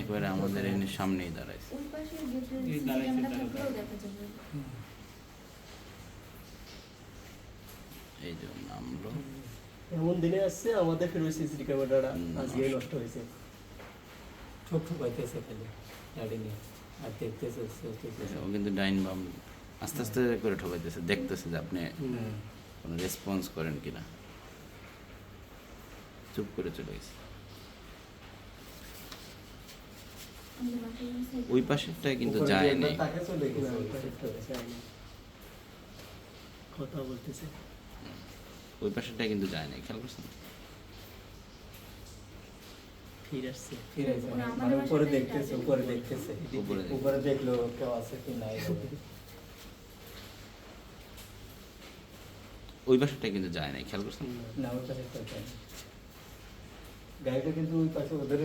একবারে আমাদের এনে সামনেই দাঁড়াইছে। এই সিসি যে নামলো। এমন দিনে আসছে আমাদের সিসিটিভি ক্যামেরাটা হুম। আজকেই নষ্ট হয়েছে। ঠোক ঠোক পাইতেছে খালি গাড়ি নিয়ে। আর দেখতেছে ও কিন্তু ডাইন বাম আস্তে আস্তে করে ঠকাইতেছে দেখতেছে যে আপনি। কোনো রেসপন্স করেন কিনা। চুপ করে চলে গেছে। ওই পাশেরটায় কিন্তু উপরে যায় নাই। না, ওই পাশেরটা কথা বলতেছে। ওই পাশেরটায় কিন্তু যায় নাই খেয়াল করছেন? ফিরে আসছে। ফিরে যায়। ওরা আমাদের উপরে দেখতেছে উপরে দেখতেছে। উপরে দেখল কেউ আছে কি নাই। ওই পাশেরটায় কিন্তু যায় নাই খেয়াল করছেন? না ওই পাশে যায় না। গাড়িটা কিন্তু ওই পাশে ওদের